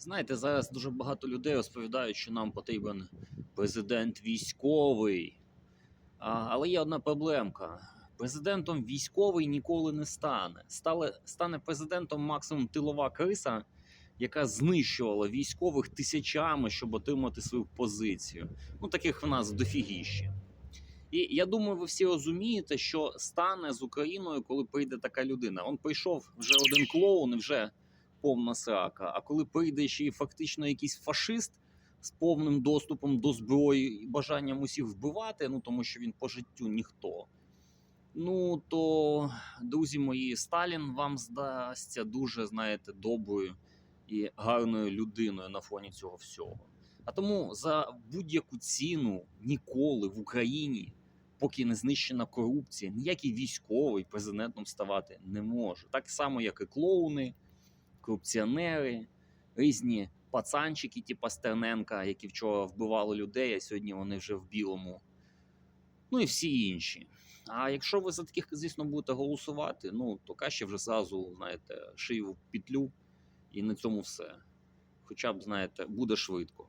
Знаєте, зараз дуже багато людей розповідають, що нам потрібен президент військовий. А, але є одна проблемка: президентом військовий ніколи не стане. Стали, стане президентом максимум тилова криса, яка знищувала військових тисячами, щоб отримати свою позицію. Ну, таких в нас дофігіще. І я думаю, ви всі розумієте, що стане з Україною, коли прийде така людина. Он прийшов вже один клоун і вже повна срака. А коли прийде ще фактично якийсь фашист з повним доступом до зброї і бажанням усіх вбивати, ну тому що він по життю ніхто. Ну то, друзі мої, Сталін вам здасться дуже, знаєте, доброю і гарною людиною на фоні цього всього. А тому за будь-яку ціну ніколи в Україні, поки не знищена корупція, ніякий військовий президентом ставати не може. Так само, як і клоуни, корупціонери, різні пацанчики, типу Стерненка, які вчора вбивали людей, а сьогодні вони вже в білому. Ну і всі інші. А якщо ви за таких, звісно, будете голосувати, ну то краще вже зразу, знаєте, шию в петлю і на цьому все. Хоча б, знаєте, буде швидко.